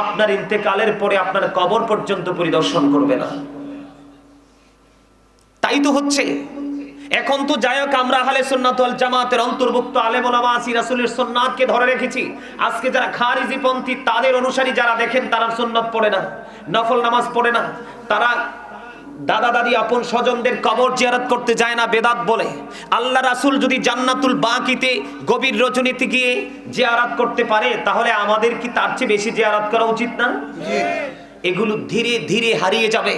আপনার ইন্তেকালের পরে আপনার কবর পর্যন্ত পরিদর্শন করবে না। তাই তো হচ্ছে। এখন তো যাই হোক, আমরা আহলে সুন্নাত ওয়াল জামাতের অন্তর্ভুক্ত আলেম ওলামা আসি রাসূলের সুন্নাতকে ধরে রেখেছি। আজকে যারা খারিজি পন্থী, তাদের অনুসারী যারা দেখেন, তারা সুন্নাত পড়ে না, নফল নামাজ পড়ে না। তারা দাদা দাদি আপন স্বজনদের কবর জিয়ারত করতে যায় না বেদাত বলে। আল্লাহ রাসুল যদি জান্নাতুল বাঁকিতে গভীর রচনীতে গিয়ে জিয়ারাত করতে পারে তাহলে আমাদের কি তার চেয়ে বেশি জিয়ারাত করা উচিত না? এগুলো ধীরে ধীরে হারিয়ে যাবে।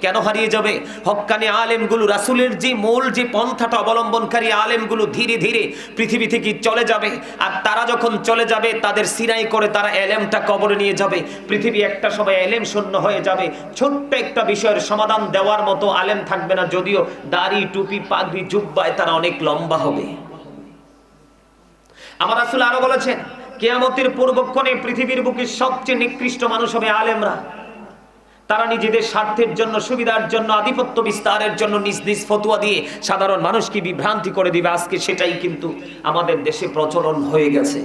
কেন হারিয়ে যাবে? হক্কানি আলেমগুলো, রাসুলের যে মূল যে পন্থাটা অবলম্বনকারী আলেমগুলো ধীরে ধীরে পৃথিবী থেকে চলে যাবে। আর তারা যখন চলে যাবে, তাদের সিনাই করে তারা এলেমটা কবরে নিয়ে যাবে। পৃথিবী একটা সময় এলেম শূন্য হয়ে যাবে। ছোট্ট একটা বিষয়ের সমাধান দেওয়ার মতো আলেম থাকবে না, যদিও দাড়ি, টুপি, পাগড়ি, জুব্বায় তারা অনেক লম্বা হবে। আমার আসলে আরও বলেছেন, কেয়ামতের পূর্বক্ষণে পৃথিবীর বুকে সবচেয়ে নিকৃষ্ট মানুষ হবে আলেমরা। তারা নিজেদের স্বার্থের জন্য, সুবিধার জন্য, আধিপত্য বিস্তারের জন্য নিজ নিজ ফতুয়া দিয়ে সাধারণ মানুষকে বিভ্রান্তি করে দিবে। আজকে সেটাই কিন্তু আমাদের দেশে প্রচলন হয়ে গেছে।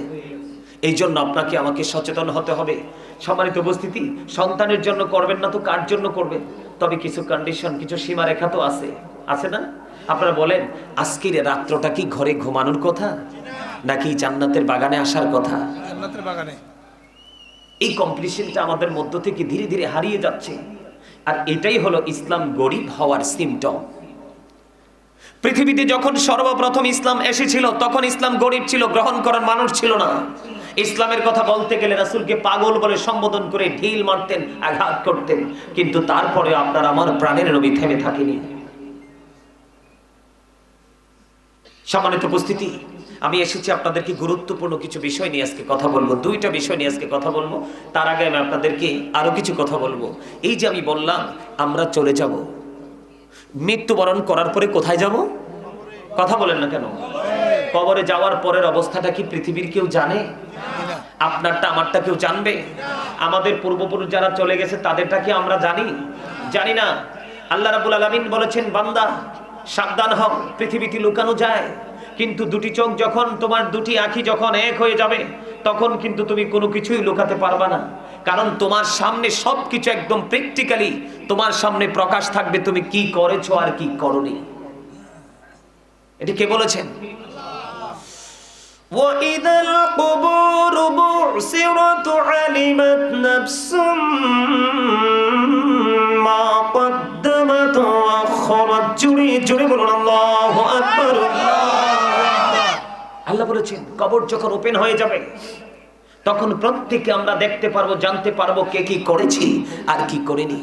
এই জন্য আপনাকে আমাকে সচেতন হতে হবে। সম্মানিত উপস্থিতি, সন্তানের জন্য করবেন না তো কার জন্য করবেন? তবে কিছু কন্ডিশন কিছু সীমারেখা তো আছে। আছে না? আপনারা বলেন, আজকের রাত্রটা কি ঘরে ঘুমানোর কথা? নাকি জান্নাতের বাগানে আসার কথা? জান্নাতের বাগানে। এই কম্পিটিশনটা আমাদের মধ্য থেকে ধীরে ধীরে হারিয়ে যাচ্ছে। আর এটাই হলো ইসলাম গরিব হওয়ার সিমটম পৃথিবীতে যখন সর্বপ্রথম ইসলাম এসেছিল, তখন ইসলাম গরিব ছিল, গ্রহণ করার মানুষ ছিল না। ইসলামের কথা বলতে গেলে রাসূলকে পাগল বলে সম্বোধন করে ঢিল মারতেন, আঘাত করতেন। কিন্তু তারপরে আপনার আমার প্রাণের নবী থেমে থাকেনি। সম্মানিত উপস্থিতি আমি এসেছি আপনাদেরকে গুরুত্বপূর্ণ কিছু বিষয় নিয়ে আজকে কথা বলব, দুইটা বিষয় নিয়ে আজকে কথা বলব। তার আগে আমি আপনাদেরকে আরও কিছু কথা বলব। এই যে আমি বললাম, আমরা চলে যাব। মৃত্যুবরণ করার পরে কোথায় যাব? কথা বলেন না কেন? কবরে যাওয়ার পরের অবস্থাটা কি পৃথিবীর কেউ জানে? আপনারটা, আমারটা কেউ জানবে? আমাদের পূর্বপুরুষ যারা চলে গেছে, তাদেরটা কি আমরা জানি? জানি না। আল্লাহ রাবুল আলমিন বলেছেন, বান্দা, সাবধান হও, পৃথিবীতে লুকানো যায়। কিন্তু দুটি চোখ যখন তোমার দুটি আঁখি যখন এক হয়ে যাবে তখন কিন্তু তুমি কোনো কিছুই লুকাতে পারবা না কারণ তোমার সামনে সবকিছু একদম প্র্যাকটিক্যালি তোমার সামনে প্রকাশ থাকবে তুমি কি করেছো আর কি করনি এটি কে বলেছেন وإذا القبور بعثرت علمت نفس ما قدمت وأخرت জুড়ে জুড়ে বলুন আল্লাহু আকবার আল্লাহ বলেছেন, কবর যখন ওপেন হয়ে যাবে, তখন প্রত্যেকে আমরা দেখতে পারব, জানতে পারব কে কি করেছি আর কি করিনি।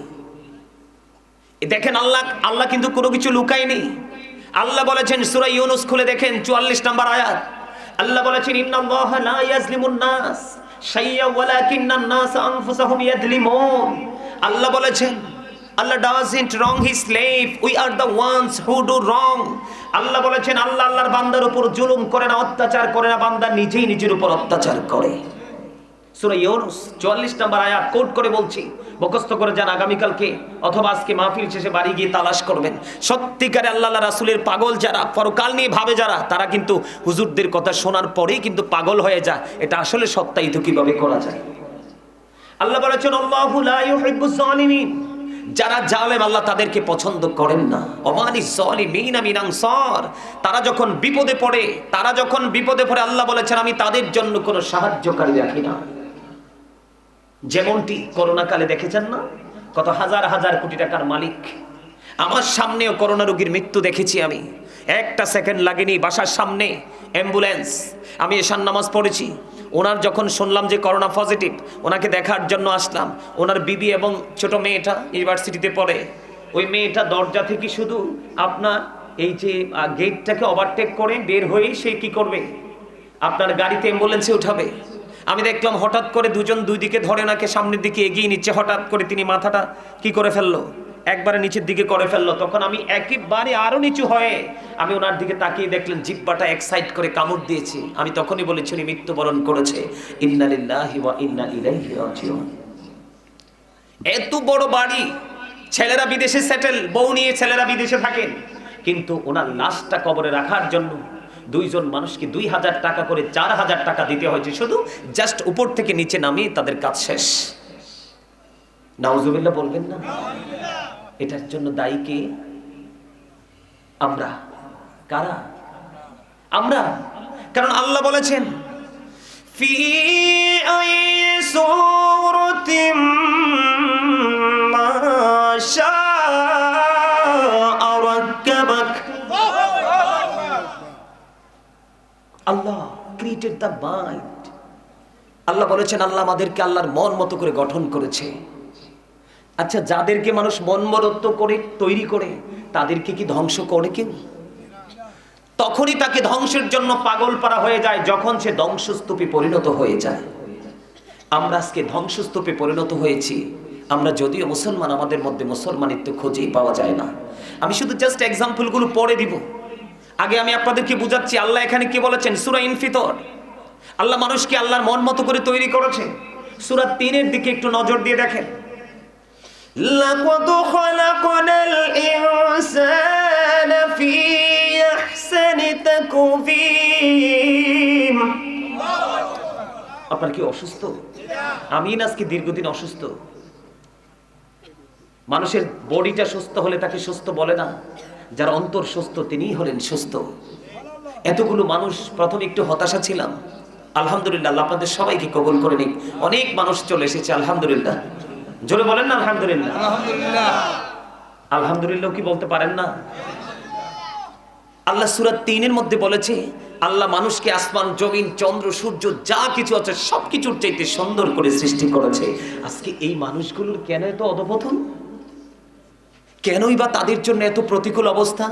দেখেন আল্লাহ আল্লাহ কিন্তু কোনো কিছু লুকায়নি। আল্লাহ বলেছেন, সূরা ইউনুস খুলে দেখেন 44 নম্বর আয়াত। আল্লাহ বলেছেন, ইন্নাল্লাহা ইয়াজলিমুন আল্লাহ বলেছেন Allah doesn't wrong his slave we are the ones who do wrong Allah বলেছেন, আল্লাহ আল্লাহর বান্দার উপর জুলুম করে না, অত্যাচার করে না, বান্দা নিজেই নিজের উপর অত্যাচার করে। সূরা ইউনুস 44 নম্বর আয়াত কোট করে বলছি, মুখস্থ করে যান আগামীকালকে, অথবা আজকে মাহফিল শেষে বাড়ি গিয়ে তালাশ করবেন। সত্যিকারে আল্লাহ রাসূলের পাগল যারা, পরকাল নিয়ে ভাবে যারা, তারা কিন্তু হুজুরদের কথা শোনার পরেই কিন্তু পাগল হয়ে যায়। এটা আসলে সত্যায়িত কীভাবে করা যায়? আল্লাহ বলেছেন, আল্লাহু যারা জালেম আল্লাহ তাদেরকে পছন্দ করেন না। অমানি জালিমিন মিন আনসার। তারা যখন বিপদে পড়ে, তারা যখন বিপদে পড়ে, আল্লাহ বলেছেন, আমি তাদের জন্য কোনো সাহায্যকারী রাখি না। যেমনটি করোনা কালে দেখেছেন না? কত হাজার হাজার কোটি টাকার মালিক। আমার সামনেও করোনা রোগীর মৃত্যু দেখেছি আমি। একটা সেকেন্ড লাগেনি, বাসার সামনে, অ্যাম্বুলেন্স। আমি এশান নামাজ পড়েছি। ওনার যখন শুনলাম যে করোনা পজিটিভ, ওনাকে দেখার জন্য আসলাম। ওনার বিবি এবং ছোট মেয়েটা ইউনিভার্সিটিতে পড়ে। ওই মেয়েটা দরজা থেকে শুধু আপনার এই যে গেটটাকে ওভারটেক করে বের হয়েই সে কি করবে? আপনার গাড়িতে অ্যাম্বুলেন্সে উঠাবে। আমি দেখলাম হঠাৎ করে দুজন দুই দিকে ধরে নাকে সামনের দিকে এগিয়ে নিচ্ছে। হঠাৎ করে তিনি মাথাটা কি করে ফেলল? একবারে নিচের দিকে করে ফেলল। তখন আমি একেবারে আরও নিচু হয়ে আমি ওনার দিকে তাকিয়ে দেখলেন, জিব্বাটা এক্সাইট করে কামড় দিয়েছি। আমি তখনই বলেছি, উনি মৃত্যুবরণ করেছে। এত বড় বাড়ি, ছেলেরা বিদেশে সেটেল, বউ নিয়ে ছেলেরা বিদেশে থাকেন। কিন্তু ওনার লাশটা কবরে রাখার জন্য দুইজন মানুষকে দুই হাজার টাকা করে, চার হাজার টাকা দিতে হয়েছে। শুধু জাস্ট উপর থেকে নিচে নামিয়ে তাদের কাজ শেষ। নাউজুবিল্লাহ বলবেন না। এটার জন্য দায়ী কে? আমরা। কারা? আমরা। কারণ আল্লাহ বলেছেন Allah created the mind Allah বলেছেন, আল্লাহ আমাদেরকে আল্লাহর মন মতো করে গঠন করেছে। আচ্ছা যাদেরকে মানুষ মন মরত্ব করে, তৈরি করে, তাদেরকে কি ধ্বংস করে কেউ? তখনই তাকে ধ্বংসের জন্য পাগল পারা হয়ে যায়, যখন সে ধ্বংসস্তূপে পরিণত হয়ে যায়। আমরা আজকে ধ্বংসস্তূপে পরিণত হয়েছি। আমরা যদিও মুসলমান, আমাদের মধ্যে মুসলমানিত্ব খোঁজেই পাওয়া যায় না। আমি শুধু জাস্ট এক্সাম্পলগুলো পড়ে দিব। আগে আমি আপনাদেরকে বুঝাচ্ছি, আল্লাহ এখানে কি বলেছেন? সুরা ইনফিতর। আল্লাহ মানুষকে আল্লাহর মন মতো করে তৈরি করেছে। সুরা তিনের দিকে একটু নজর দিয়ে দেখেন। لقد خلقنا الإنسان في أحسن تقويم আপনার কি অসুস্থ আমি না আজকে দীর্ঘদিন অসুস্থ মানুষের বডিটা সুস্থ হলে তাকে সুস্থ বলে না যার অন্তর সুস্থ তিনিই হলেন সুস্থ এতগুলো মানুষ প্রথমে একটু হতাশা ছিলাম আলহামদুলিল্লাহ আল্লাহ আপনাদের সবাইকে কবুল করে নিক অনেক মানুষ চলে এসেছে আলহামদুলিল্লাহ জোরে বলেন না আলহামদুলিল্লাহ। আলহামদুলিল্লাহ। কি বলতে পারেন না? আল্লাহ সুরাত তিনের মধ্যে বলেছে আল্লাহ মানুষকে আসমান জমিন চন্দ্র সূর্য যা কিছু আছে সব কিছুর চাইতে সুন্দর করে সৃষ্টি করেছে। আজকে এই মানুষগুলোর কেন এত অধপতন? কেনই বা তাদের জন্য এত প্রতিকূল অবস্থা?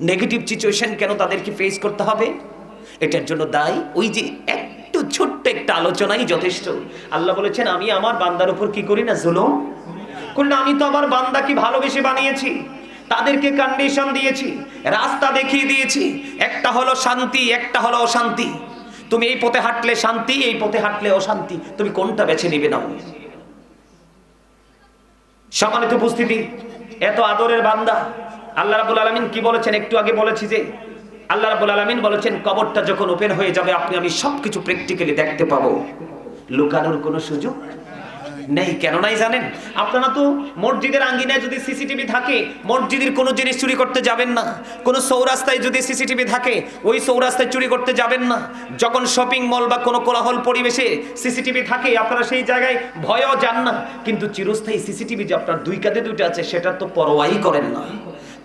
নেগেটিভ সিচুয়েশন কেন তাদেরকে ফেস করতে হবে? এটার জন্য দায়ী? ওই যে একটু ছোট্ট একটা আলোচনাই যথেষ্ট। আল্লাহ বলেছেন, আমি আমার বান্দার উপর কি করি না, জুলুম? করি না আমি তো আমার বান্দাকে ভালোবেসে বানিয়েছি, তাদেরকে কন্ডিশন দিয়েছি, রাস্তা দেখিয়ে দিয়েছি। একটা হলো শান্তি, একটা হলো অশান্তি। তুমি এই পথে হাঁটলে শান্তি, এই পথে হাঁটলে অশান্তি। তুমি কোনটা বেছে নিবে না সম্মানিত উপস্থিতি, এত আদরের বান্দা, আল্লাহ রাবুল আলমিন কি বলেছেন? একটু আগে বলেছি যে আল্লাহ রাবুল আলমিন বলেছেন, কবরটা যখন ওপেন হয়ে যাবে, আপনি, আমি সবকিছু প্র্যাকটিক্যালি দেখতে পাবো। লুকানোর কোনো সুযোগ নেই, কেন নাই জানেন? আপনারা তো মসজিদের আঙ্গিনায় যদি সিসিটিভি থাকে, মসজিদের কোনো জিনিস চুরি করতে যাবেন না। কোনো সৌরাস্তায় যদি সিসিটিভি থাকে, ওই সৌরাস্তায় চুরি করতে যাবেন না। যখন শপিং মল বা কোনো কোলাহল পরিবেশে সিসিটিভি থাকে, আপনারা সেই জায়গায় ভয়ও যান না। কিন্তু চিরস্থায়ী সিসিটিভি যে আপনার দুই কাঁধে দুইটা আছে, সেটা তো পরোয়াই করেন না।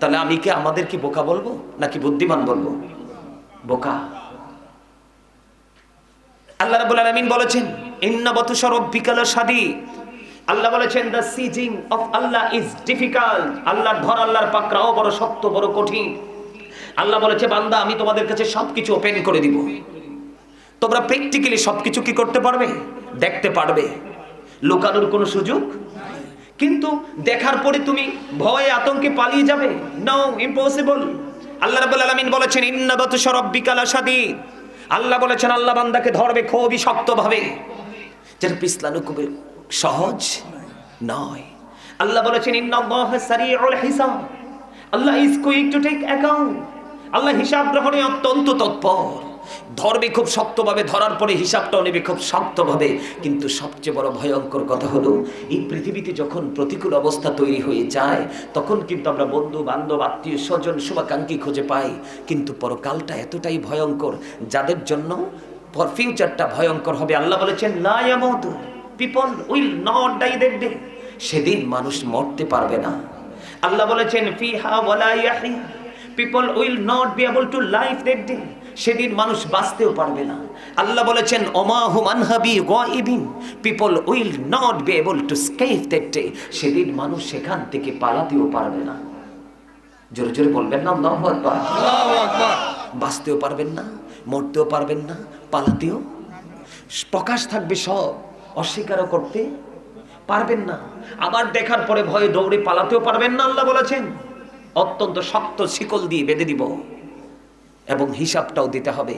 তাহলে আমি কি আমাদের কি বোকা বলব নাকি বুদ্ধিমান বলব? বোকা। আল্লাহ রাব্বুল আলামিন বলেছেন, ইন্না বাতুশা রাব্বিকা লাশাদীদ আল্লাহ বলেছেন, the seizing of Allah is difficult. আল্লাহর ধর আল্লাহর পাকড়াও বড় শক্ত, বড় কঠিন। আল্লাহ বলেছে, বান্দা, আমি তোমাদের কাছে সবকিছু ওপেন করে দিব। তোমরা প্র্যাকটিক্যালি সবকিছু কি করতে পারবে? দেখতে পারবে। লুকানোর কোনো সুযোগ কিন্তু দেখার পরে তুমি ভয়ে আতঙ্কে পালিয়ে যাবে? নো ইম্পসিবল আল্লাহ রাব্বুল আলামিন বলেছেন, ইন্না বাতুশা রাব্বিকা লাশাদীদ। আল্লাহ বলেছেন, আল্লাহ বান্দাকে ধরবে খুবই শক্তভাবে। যেটা পিছলানো খুবই সহজ নয়। আল্লাহ বলেছেন হিসাব। Allah is quick to take account Allah হিসাব গ্রহণে অত্যন্ত তৎপর। ধরবে খুব শক্তভাবে, ধরার পরে হিসাবটাও নেবে খুব শক্তভাবে। কিন্তু সবচেয়ে বড় ভয়ঙ্কর কথা হলো, এই পৃথিবীতে যখন প্রতিকূল অবস্থা তৈরি হয়ে যায়, তখন কিন্তু আমরা বন্ধু বান্ধব আত্মীয় স্বজন শুভাকাঙ্ক্ষী খুঁজে পাই। কিন্তু পরকালটা এতটাই ভয়ঙ্কর, যাদের জন্য ফিউচারটা ভয়ঙ্কর হবে। আল্লাহ বলেছেন না ইয়ামুতু, people will not die day. সেদিন মানুষ মরতে পারবে না। আল্লাহ বলেছেন, ফিহা ওয়ালা Yahya people will not be able to life that day. সেদিন মানুষ বাঁচতেও পারবে না। আল্লাহ বলেছেন গাইবিন people will not be able to escape that day সেদিন মানুষ সেখান থেকে পালাতেও পারবে না। জোরে জোরে বলবেন না আল্লাহু আকবার। বাঁচতেও পারবেন না মরতেও পারবেন না পালাতেও। প্রকাশ থাকবে সব অস্বীকারও করতে পারবেন না। আবার দেখার পরে ভয়ে দৌড়ে পালাতেও পারবেন না আল্লাহ বলেছেন। অত্যন্ত শক্ত শিকল দিয়ে বেঁধে দিব। এবং হিসাবটাও দিতে হবে।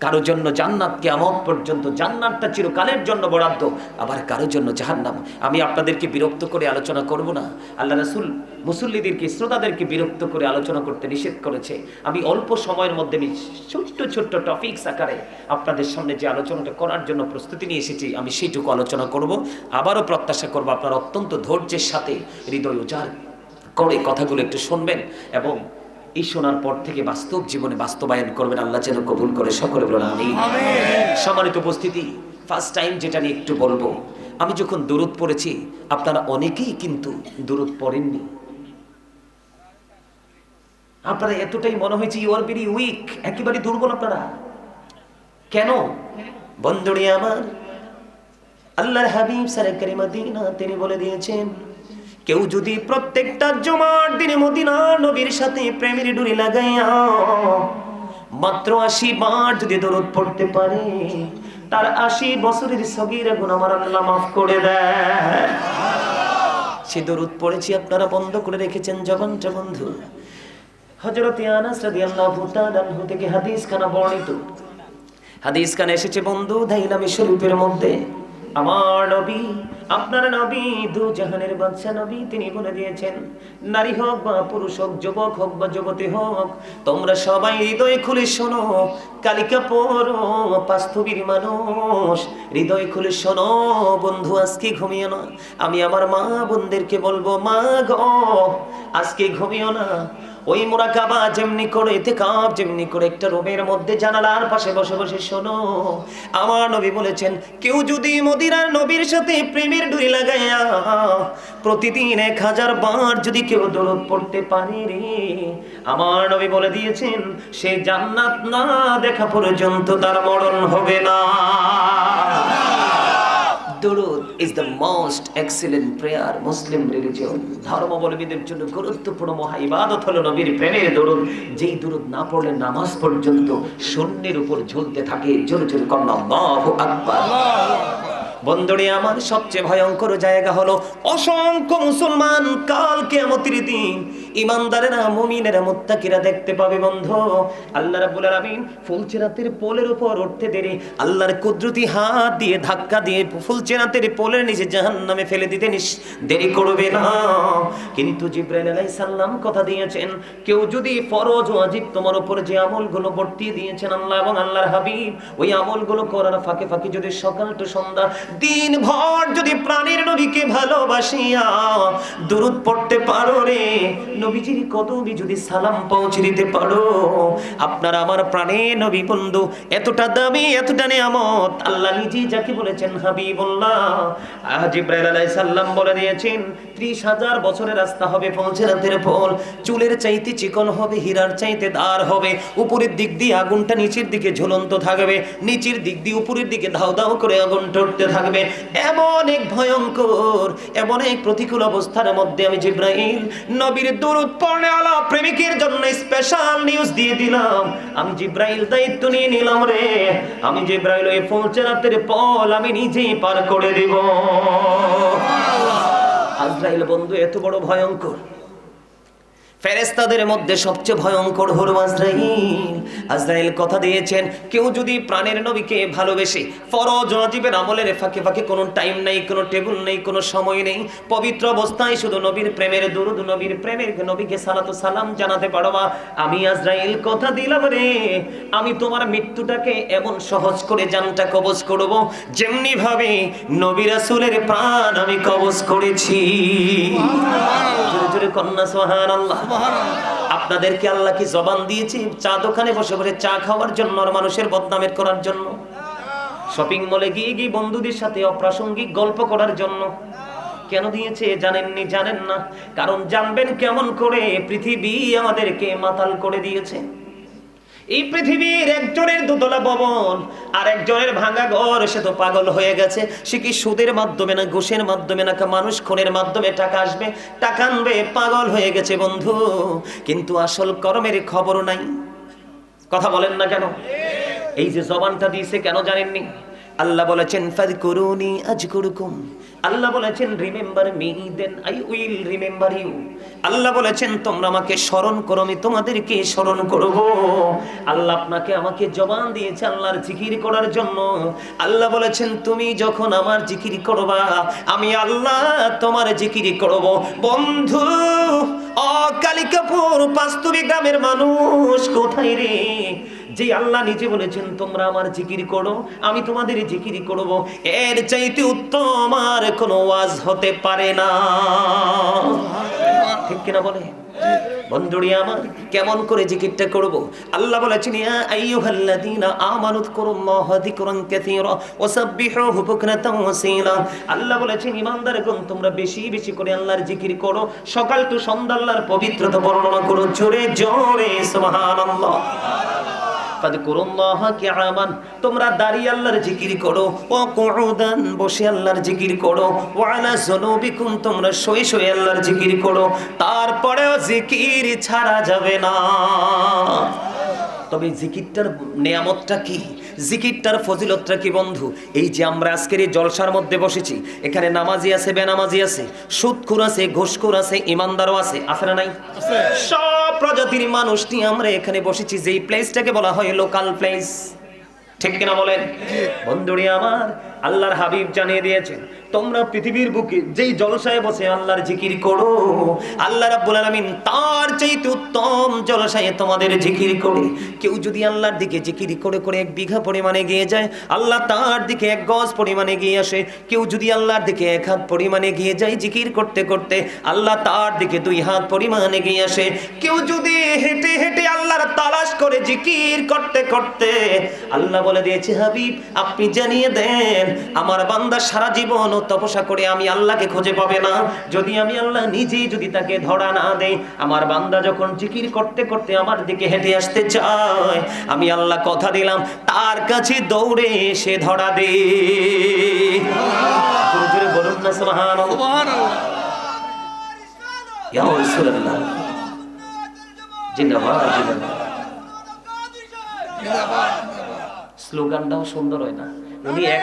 কারোর জন্য জান্নাত কেমন পর্যন্ত জান্নাতটা চিরকালের জন্য বরাদ্দ, আবার কারোর জন্য জাহান্নাম। আমি আপনাদেরকে বিরক্ত করে আলোচনা করব না। আল্লাহ রাসুল মুসল্লিদেরকে, শ্রোতাদেরকে বিরক্ত করে আলোচনা করতে নিষেধ করেছে। আমি অল্প সময়ের মধ্যে আমি ছোট্ট ছোট্ট টপিকস আকারে আপনাদের সামনে যে আলোচনাটা করার জন্য প্রস্তুতি নিয়ে এসেছি, আমি সেইটুকু আলোচনা করব। আবারও প্রত্যাশা করব আপনার অত্যন্ত ধৈর্যের সাথে হৃদয় উজাড় করে কথাগুলো একটু শুনবেন এবং এই শোনার পর থেকে বাস্তব জীবনে বাস্তবায়ন করবেন আল্লাহ যেন কবুল করে। সকলে বলেন আমি সম্মানিত উপস্থিতি ফার্স্ট টাইম যেটা নিয়ে একটু বলব আমি যখন দূরত পড়েছি আপনারা অনেকেই কিন্তু দূরত পড়েননি। আপনারা এতটাই মনে হয়েছে ইউ আর ভেরি উইক একেবারে দুর্বল আপনারা। কেন? বন্ধুরি আমার। আল্লাহর হাবিব সারে তিনি বলে দিয়েছেন কেউ যদি প্রত্যেকটা জমার দিনে মদিনা নবীর সাথে প্রেমের ডুরি লাগাইয়া মাত্র আশি বার যদি দরদ পড়তে পারে, তার আশি বছরের সগির গুণ আমার আল্লাহ মাফ করে দেয়। সে দরুদ পড়েছি আপনারা বন্ধ করে রেখেছেন জবানটা বন্ধু। হজরত আনাস রাদিয়াল্লাহু তাআলা থেকে হাদিস খানা বর্ণিত। হাদিস খানে এসেছে বন্ধু দাইলামি শরীফের মধ্যে। আমার নবী, আপনার নবী, দু জাহানের বাদশা নবী, তিনি বলে দিয়েছেন, নারী হোক বা পুরুষ হোক, যুবক হোক বা যুবতী হোক, তোমরা সবাই হৃদয় খুলে শোনো, কালিকা পড়ো বাস্তবীর মানুষ। হৃদয় খুলে শোনো, বন্ধু, আজকে ঘুমিও না। আমি আমার মা বোনদেরকে বলব, মা গ, আজকে ঘুমিও না। ওই মোরাকাবা যেমনি করে এতে কাপ যেমনি করে একটা রুমের মধ্যে জানালার পাশে বসে বসে শোনো। আমার নবী বলেছেন, কেউ যদি মদিনার নবীর সাথে প্রেমের ডুরি লাগাইয়া প্রতিদিন এক হাজার বার যদি কেউ দরদ পড়তে পারে রে। আমার নবী বলে দিয়েছেন, সে জান্নাত না দেখা পর্যন্ত তার মরণ হবে না। দরুদ is the most excellent prayer Muslim religion ধর্মাবলম্বীদের জন্য গুরুত্বপূর্ণ মহা ইবাদত হলো নবীর প্রেমের দরুদ। যেই দরুদ না পড়লে নামাজ পর্যন্ত শূন্যের উপর ঝুলতে থাকে। জোরে জোরে কন্যা, আল্লাহু আকবার। বন্দরে আমার সবচেয়ে ভয়ঙ্কর জায়গা হলো অসংখ্য মুসলমান কাল কেমতির দিন ইমানদারেরা, মুমিনেরা, মুত্তাকিরা দেখতে পাবে বন্ধু। আল্লাহ রাব্বুল আলামিন ফুলচেরাতের পোলের উপর উঠতে দেরি। আল্লাহর কুদরতি হাত দিয়ে ধাক্কা দিয়ে ফুলচেরাতের পোলের নিচে জাহান্নামে ফেলে দিতে নিস দেরি করবে না। কিন্তু জিব্রাইল আলাইহিস সালাম কথা দিয়েছেন, কেউ যদি ফরজ ওয়াজিব তোমার উপর যে আমলগুলো বর্তিয়ে দিয়েছেন আল্লাহ এবং আল্লাহর হাবিব, ওই আমলগুলো করার ফাঁকে ফাঁকে যদি সকাল টু সন্ধ্যা দিন ভর যদি প্রাণের নবীকে ভালোবাসিয়া দূরত পড়তে পারো রে নবীজির কদমে যদি সালাম পৌঁছে দিতে পারো, আপনার আমার প্রাণে নবী বন্ধু, এতটা দামি, এতটা নিয়ামত। আল্লাহ নিজে যাকে বলেছেন হাবিবুল্লাহ জিব্রাইল আলাইহিস সালাম বলে দিয়েছেন ত্রিশ হাজার বছরের রাস্তা হবে পৌঁছে রাতের ফল। চুলের চাইতে চিকন হবে, হীরার চাইতে দার হবে। উপরের দিক দিয়ে আগুনটা নিচের দিকে ঝুলন্ত থাকবে। নিচের দিক দিয়ে উপরের দিকে ধাও ধাও করে আগুন টরতে থাকবে। এমন এক ভয়ঙ্কর, এমন এক প্রতিকূল অবস্থার মধ্যে আমি জিব্রাইল নবীর দরুদ পড়নে আলা প্রেমিকের জন্য স্পেশাল নিউজ দিয়ে দিলাম। আমি জিব্রাইল দায়িত্ব নিয়ে নিলাম রে। আমি জিব্রাইল ওই পৌঁছাতের পল আমি নিজেই পার করে দেব। আজরাইল বন্ধু এত বড় ভয়ঙ্কর। ফেরেস্তাদের মধ্যে সবচেয়ে ভয়ঙ্কর হলো আজরাইল। আজরাইল কথা দিয়েছেন কেউ যদি প্রাণের নবীকে ভালোবেসে ফরজ ওয়াজিবের আমলের ফাঁকে ফাঁকে কোনো টাইম নেই কোনো টেবিল নেই কোনো সময় নেই পবিত্র অবস্থায় শুধু নবীর প্রেমের দুরুদ নবীর প্রেমের নবীকে সালাতু সালাম জানাতে পারবা আমি আজরাইল কথা দিলাম রে। আমি তোমার মৃত্যুটাকে এমন সহজ করে জানটা কবজ করব যেমনি ভাবে নবী রাসূলের প্রাণ আমি কবজ করেছি। জোরে জোরে কন্যা সোহান আল্লাহ আপনাদেরকে আল্লাহ কি জবান দিয়েছি? চা দোকানে বসে বসে চা খাওয়ার জন্য আর মানুষের বদনামের করার জন্য? শপিং মলে গিয়ে গিয়ে বন্ধুদের সাথে অপ্রাসঙ্গিক গল্প করার জন্য? কেন দিয়েছে জানেননি, জানেন না? কারণ জানবেন কেমন করে পৃথিবী আমাদেরকে মাতাল করে দিয়েছে। এই পৃথিবীর একজনের দুতলা ভবন আর একজনের ভাঙা ঘর, সে তো পাগল হয়ে গেছে। সে কি সুদের মাধ্যমে না ঘুষের মাধ্যমে না মানুষ খুনের মাধ্যমে টাকা আসবে? টাকা আনবে, পাগল হয়ে গেছে বন্ধু। কিন্তু আসল কর্মের খবর নাই। কথা বলেন না কেন? এই যে জবানটা দিয়েছে কেন জানেননি? আল্লাহ বলেছেন ফাদ করুনি আজ করুকুম আল্লাহ বলেছেন remember me then I will remember you Allah বলেছেন, তোমরা আমাকে স্মরণ করো, আমি তোমাদেরকে স্মরণ করব। আল্লাহ আপনাকে আমাকে জবান দিয়েছে আল্লাহর জিকির করার জন্য। আল্লাহ বলেছেন, তুমি যখন আমার জিকির করবা, আমি আল্লাহ তোমার জিকির করব। বন্ধু ও কালিকাপুর বাস্তবিক গ্রামের মানুষ কোথায় রে? যে আল্লাহ নিজে বলেছেন, তোমরা আমার জিকির করো, আমি তোমাদের জিকির করব। এর চাইতে উত্তম আর কোনো ওয়াজ হতে পারে না। ঠিক কিনা বলে? বন্ধুরি আমার, কেমন করে জিকিরটা করব? আল্লাহ বলেছেন আল্লাহ বলেছেন ঈমানদারগণ তোমরা বেশি বেশি করে আল্লাহর জিকির করো। সকাল টু সন্ধ্যা আল্লাহর পবিত্রতা বর্ণনা করো। জোরে জোরে, সুবহানাল্লাহ। কিয়ামান তারপরেও জিকির ছাড়া যাবে না। তবে জিকিরটার নেয়ামতটা কি? জিকিরটার ফজিলতটা কি বন্ধু? এই যে আমরা আজকের এই জলসার মধ্যে বসেছি, এখানে নামাজি আছে, বেনামাজি আছে সুদখুর আছে, ঘুষখুর আছে, ইমানদারও আছে। আছে না নাই? সব প্রজাতির মানুষটি আমরা এখানে বসেছি, যেই প্লেসটাকে বলা হয় লোকাল প্লেস ঠিক কিনা বলেন? বন্ধুরি আমার আল্লাহর হাবিব জানিয়ে দিয়েছেন, তোমরা পৃথিবীর বুকে যেই জলসায় বসে আল্লাহর জিকির করো, আল্লাহ রাব্বুল আলামিন তার চাইতে উত্তম জলসায় তোমাদের জিকির করে। কেউ যদি আল্লাহর দিকে জিকির করে করে এক বিঘা পরিমাণে গিয়ে যায়, আল্লাহ তার দিকে এক গজ পরিমাণে গিয়ে আসে। কেউ যদি আল্লাহর দিকে এক হাত পরিমাণে গিয়ে যায় জিকির করতে করতে, আল্লাহ তার দিকে দুই হাত পরিমাণে গিয়ে আসে। কেউ যদি হেঁটে হেঁটে আল্লাহর তালাশ করে জিকির করতে করতে, আল্লাহ বলে দিয়েছে, হাবিব, আপনি জানিয়ে দেন আমার বান্দা সারা জীবন তপস্যা করে আমি আল্লাহকে খুঁজে পাবে না। যদি আমি আল্লাহ নিজেই যদি তাকে ধরা না দেই আমার বান্দা যখন জিকির করতে করতে আমার দিকে হেঁটে আসতে চায় আমি আল্লাহ কথা দিলাম তার কাছে দৌড়ে এসে ধরা দে। বলুন না স্লোগানটাও সুন্দর হয় না। উনি এক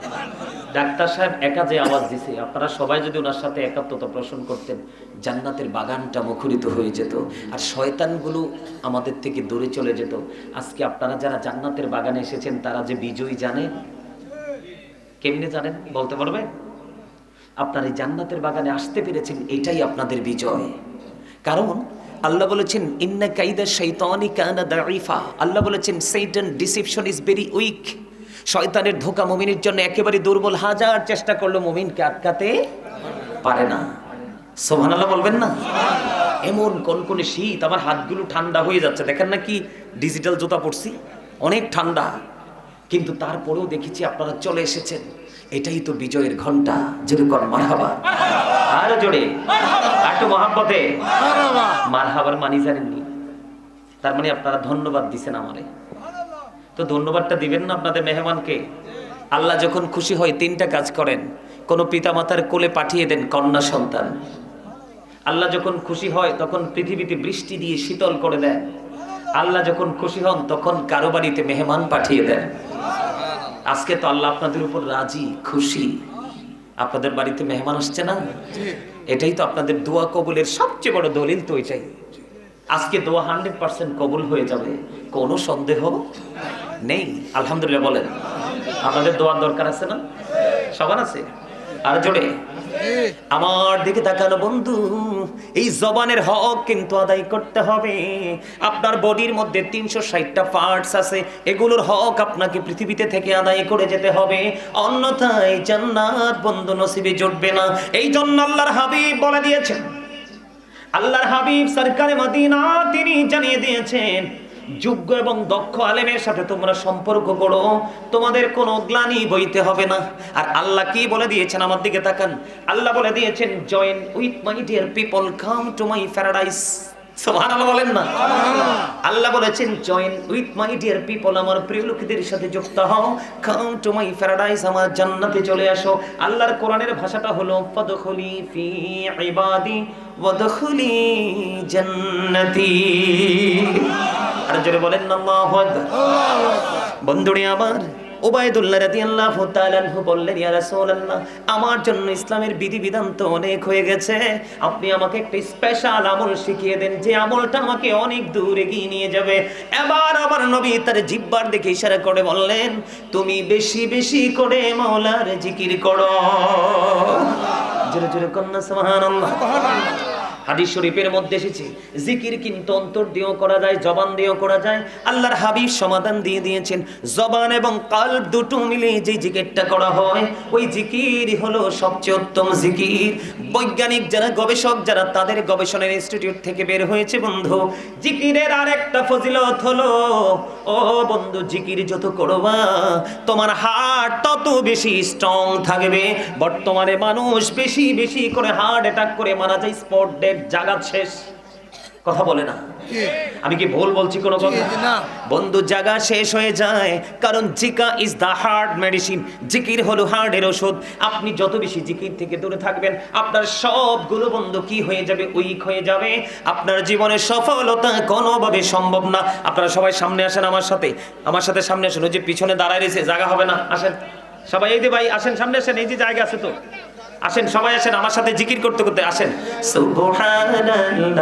ডাক্তার সাহেব একা যে আওয়াজ দিছে, আপনারা সবাই যদি ওনার সাথে একাত্মতা প্রশ্ন করতেন, জান্নাতের বাগানটা মুখরিত হয়ে যেত আর শয়তানগুলো আমাদের থেকে দূরে চলে যেত। আজকে আপনারা যারা জান্নাতের বাগানে এসেছেন, তারা যে বিজয়ী জানেন কেমনে জানেন বলতে পারবেন আপনার এই জান্নাতের বাগানে আসতে পেরেছেন, এটাই আপনাদের বিজয়। কারণ আল্লাহ বলেছেন, ইন্না কাইদা শৈতানি কানা দাইফা আল্লাহ বলেছেন Satan deception is very weak শয়তানের ধোকা মুমিনের জন্য একেবারে দুর্বল হাজার চেষ্টা করল মুমিনকে আটকাতে পারে না। সোহান আল্লাহ বলবেন না? এমন কনকনে শীত আমার হাতগুলো ঠান্ডা হয়ে যাচ্ছে। দেখেন না কি ডিজিটাল জুতা পরছি অনেক ঠান্ডা। কিন্তু তারপরেও দেখেছি আপনারা চলে এসেছেন। এটাই তো বিজয়ের ঘণ্টা যেরকম মারহাবা। আর জোরে। একটু মহাব্বতে। মারহাবার মানি জানেননি? তার মানে আপনারা ধন্যবাদ দিছেন আমারে। তো ধন্যবাদটা দিবেন না আপনাদের মেহমানকে? আল্লাহ যখন খুশি হয় তিনটা কাজ করেন। কোনো পিতামাতার কোলে পাঠিয়ে দেন কন্যা সন্তান। আল্লাহ যখন খুশি হয় তখন পৃথিবীতে বৃষ্টি দিয়ে শীতল করে দেন। আল্লাহ যখন খুশি হন তখন কারও বাড়িতে মেহমান পাঠিয়ে দেন। আজকে তো আল্লাহ আপনাদের উপর রাজি, খুশি। আপনাদের বাড়িতে মেহমান আসছে না? এটাই তো আপনাদের দোয়া কবুলের সবচেয়ে বড় দলিল তো এটাই। আজকে দোয়া হান্ড্রেড পার্সেন্ট কবুল হয়ে যাবে। কোনো সন্দেহ? নেই। আলহামদুলিল্লাহ বলেন। আপনাদের দোয়ার দরকার আছে না? সবার আছে? আর জোরে। আমার দিকে তাকানো বন্ধু, এই জবানের হক কিন্তু আদায় করতে হবে। আপনার বডির মধ্যে তিনশো ষাটটা পার্টস আছে। এগুলোর হক আপনাকে পৃথিবীতে থেকে আদায় করে যেতে হবে। অন্যথায় জান্নাত বন্ধু নসিবে জুটবে না। এই জন্য আল্লাহর হাবিব বলে দিয়েছেন। আল্লাহর হাবিব সরকারে মদিনা তিনি জানিয়ে দিয়েছেন যোগ্য এবং দক্ষ আলেমের সাথে তোমরা সম্পর্ক করো তোমাদের কোনো গ্লানি বইতে হবে না। আর আল্লাহ কি বলে দিয়েছেন আমার দিকে তাকান? আল্লাহ বলে দিয়েছেন join with my dear people come to my paradise বলেন না? আল্লাহ বলেছেন join with my dear people আমার প্রিয় লোকদের সাথে যুক্ত হও। কাম টু মাই প্যারাডাইস আমার জান্নাতে চলে আসো। আল্লাহর কোরআনের ভাষাটা হলো ফাদখুলি ফি ইবাদি ওয়াদখুলি জান্নাতি। জোরে বলেন আল্লাহু আকবার। বন্ধুরে আমার ওবায়দুল্লাহ রাদিয়াল্লাহু তাআলা বললেন ইয়া রাসূলুল্লাহ আমার জন্য ইসলামের বিধিবিধান তো অনেক হয়ে গেছে। আপনি আমাকে একটা স্পেশাল আমল শিখিয়ে দেন যে আমলটা আমাকে অনেক দূর এগিয়ে নিয়ে যাবে। এবার আমার নবী তার জিব্বার দেখে ইশারা করে বললেন তুমি বেশি বেশি করে মাওলার জিকির করো। জোরে জোরে কন্যা সুবহানাল্লাহ। হাদিস শরীফের মধ্যে এসেছে, জিকির কিন্তু অন্তর দিয়েও করা যায়, জবান দিয়েও করা যায়। আল্লাহর হাবিব সমাধান দিয়ে দিয়েছেন, জবান এবং কাল্ব দুটো মিলে যে জিকিরটা করা হয়, ওই জিকির হলো সবচেয়ে উত্তম জিকির। বৈজ্ঞানিক যারা গবেষক, যারা তাদের গবেষণার ইনস্টিটিউট থেকে বের হয়েছে, বন্ধু, জিকিরের আরেকটা ফজিলত হলো, ও বন্ধু, জিকির যত করবা, তোমার হার্ট তত বেশি স্ট্রং থাকবে। বর্তমানে মানুষ বেশি বেশি করে হার্ট অ্যাটাক করে মারা যায়, স্পট ডেড জাগাত শেষ। কথা বলে না। আমি কি ভুল বলছি কোনো কথা? বন্ধু জাগা শেষ হয়ে যায়। কারণ জিকা ইজ দা হার্ট মেডিসিন জিকির হলো হার্টের ওষুধ। আপনি যত বেশি জিকির থেকে দূরে থাকবেন আপনার সবগুলো বন্ধু কি হয়ে যাবে উইক হয়ে যাবে। আপনার জীবনের সফলতা কোনোভাবে সম্ভব না। আপনারা সবাই সামনে আসেন আমার সাথে। আমার সাথে সামনে আসেন। ওই যে পিছনে দাঁড়ায় রয়েছে জায়গা হবে না। আসেন। সবাই এই যে ভাই আসেন সামনে আসেন। এই যে জায়গা আছে তো। আসেন সবাই আসেন আমার সাথে জিকির করতে করতে আসেন। সুবহানাল্লাহ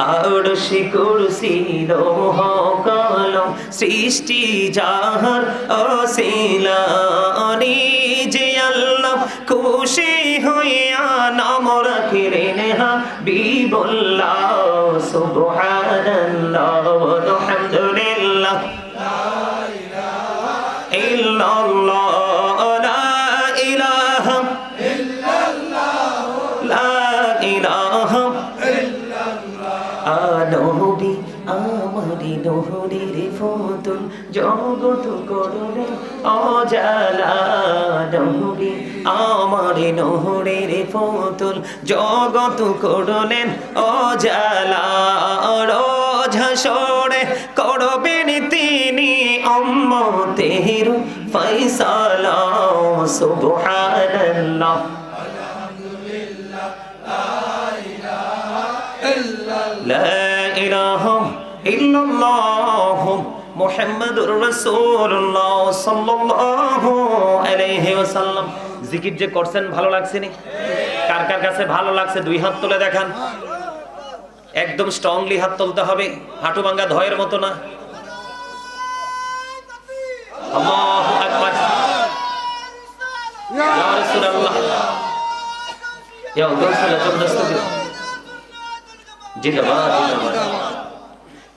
আরশি কুরসি লৌহ কলম সৃষ্টি যাহার অসিলা যে আল্লাহ খুশি হইয়া নাম রাখিলেন হাবিবুল্লাহ, সুবহানাল্লাহ আলহামদুলিল্লাহ। নহরির ফতুল জগত করলেন অজালা রোঝাসরে করবেন তিনি অম্মতের ফৈসালা সুবহানাল্লাহ لا إله إلا الله মোহাম্মদুর রাসূলুল্লাহ সাল্লাল্লাহু আলাইহি ওয়াসাল্লাম। জিকির যে করছেন ভালো লাগছে নি? কার কার কাছে ভালো লাগছে? দুই হাত তুলে দেখান। একদম স্ট্রংলি হাত তুলতে হবে। হাঁটু ভাঙ্গা ধয়ের মতো না। আল্লাহু আকবার। ইয়া রাসূলুল্লাহ। ইয়া রাসূলুল্লাহ জিন্দাবাদ জিন্দাবাদ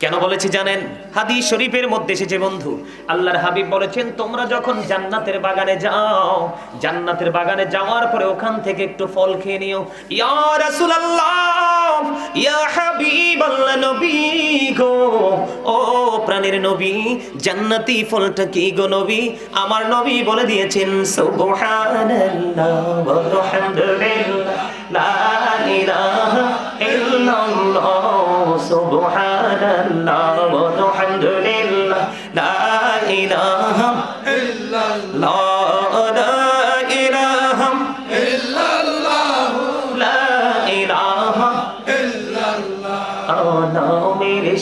কেন বলেছি জানেন? হাদিস শরীফের মধ্যে এসেছে বন্ধু, আল্লাহর হাবিব বলেছেন, তোমরা যখন জান্নাতের বাগানে যাও, জান্নাতের বাগানে যাওয়ার পরে ওখান থেকে একটু ফল খেয়ে নিও। ইয়া রাসূলুল্লাহ, ইয়া হাবিবাল্লাহ নবী গো, ও প্রাণের নবী, জান্নাতি ফলটা কি গো নবী? আমার নবী বলে দিয়েছেন, সুবহানাল্লাহ ওয়ালহামদুলিল্লাহ লা ইলাহা ইল্লাল্লাহ। সুবহানাল্লাহ ওয়ালহামদুলিল্লাহ লা ইলাহা ইল্লাল্লাহ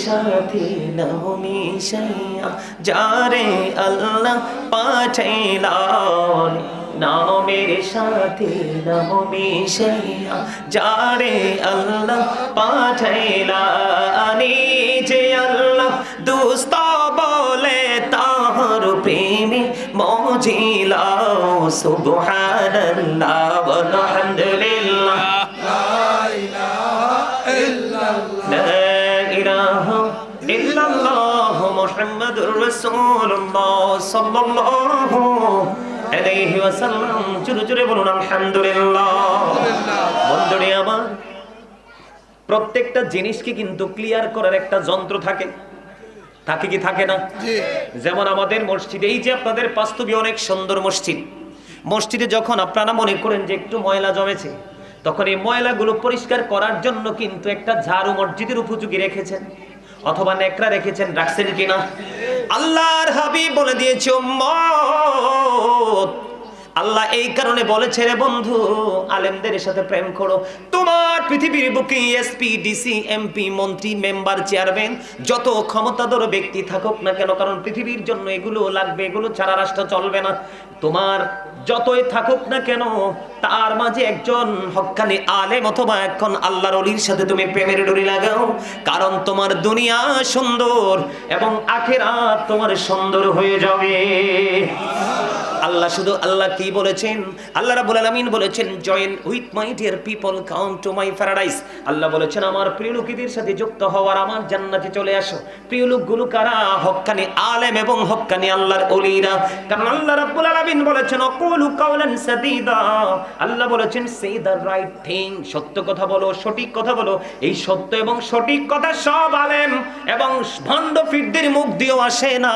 সাথে নামি সাইয়া যারে আল্লাহ পাঠাইলান নামের সাথে নাম মিশাইয়া, যারে আল্লাহ পাঠাইলা। যে আল্লাহ দুস্ত বলে তাহার প্রেমে মজিলা সুবহানাল্লাহ আলহামদুলিল্লাহ ইল্লাল্লাহ মুহাম্মাদুর রাসূলুল্লাহ সাল্লাল্লাহু আলাইহি ওয়াসাল্লাম জোরে জোরে বলুন আলহামদুলিল্লাহ। বন্ধুরে আমার প্রত্যেকটা জিনিসকে কিন্তু ক্লিয়ার করার একটা যন্ত্র থাকে। থাকে কি থাকে না? যেমন আমাদের মসজিদে এই যে আপনাদের পাস্তবী অনেক সুন্দর মসজিদ। মসজিদে যখন আপনারা মনে করেন যে একটু ময়লা জমেছে তখন এই ময়লাগুলো পরিষ্কার করার জন্য কিন্তু একটা ঝাড়ু মসজিদের উপযোগী রেখেছেন। অথবা নেকড়া রেখেছেন, রাখছেন কিনা? আল্লাহর হাবিব বলে দিয়েছে আল্লাহ এই কারণে বলেছে রে বন্ধু, আলেমদের সাথে প্রেম করো। তোমার পৃথিবীর বুকে এসপি ডিসি এমপি মন্ত্রী, মেম্বার, চেয়ারম্যান, যত ক্ষমতাধর ব্যক্তি থাকুক না কেন, কারণ পৃথিবীর জন্য এগুলো লাগবে, এগুলো ছাড়া রাষ্ট্র চলবে না। তোমার যতই থাকুক না কেন, তার মাঝে একজন হকালি আলেম অথবা এখন আল্লাহর অলির সাথে তুমি প্রেমের ডরি লাগাও, কারণ তোমার দুনিয়া সুন্দর এবং আখেরাত তোমার সুন্দর হয়ে যাবে। আল্লাহ শুধু আল্লাহ কি বলেছেন? আল্লাহ রাব্বুল আলামিন বলেছেন join with my dear people come to my paradise Allah বলেছেন, আমার প্রিয় লোকেদের সাথে যুক্ত হওয়ার আমার জান্নাতে চলে আসো। প্রিয় লোকগুলো কারা? হক্কানি আলেম এবং হক্কানি আল্লাহর ওলিরা কারণ আল্লাহ রাব্বুল আলামিন বলেছেন, অকুলু কাওলান সাদীদা। আল্লাহ বলেছেন সে দ্য রাইট থিং সত্য কথা বলো, সঠিক কথা বলো। এই সত্য এবং সঠিক কথা সব আলেম এবং ভণ্ড ফিরদের মুখ দিয়েও আসে না।